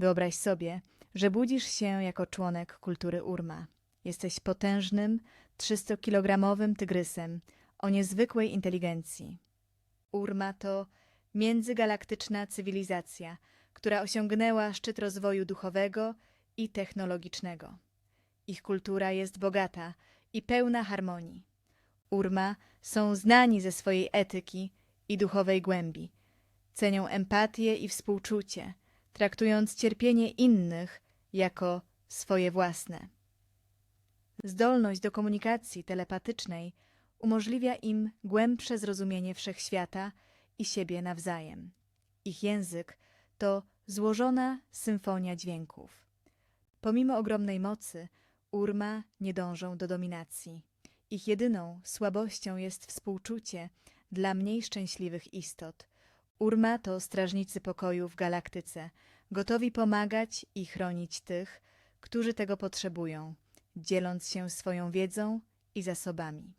Wyobraź sobie, że budzisz się jako członek kultury Urma. Jesteś potężnym, 300-kilogramowym tygrysem o niezwykłej inteligencji. Urma to międzygalaktyczna cywilizacja, która osiągnęła szczyt rozwoju duchowego i technologicznego. Ich kultura jest bogata i pełna harmonii. Urma są znani ze swojej etyki i duchowej głębi. Cenią empatię i współczucie, traktując cierpienie innych jako swoje własne. Zdolność do komunikacji telepatycznej umożliwia im głębsze zrozumienie wszechświata i siebie nawzajem. Ich język to złożona symfonia dźwięków. Pomimo ogromnej mocy, Urma nie dążą do dominacji. Ich jedyną słabością jest współczucie dla mniej szczęśliwych istot. Urma to strażnicy pokoju w galaktyce, gotowi pomagać i chronić tych, którzy tego potrzebują, dzieląc się swoją wiedzą i zasobami.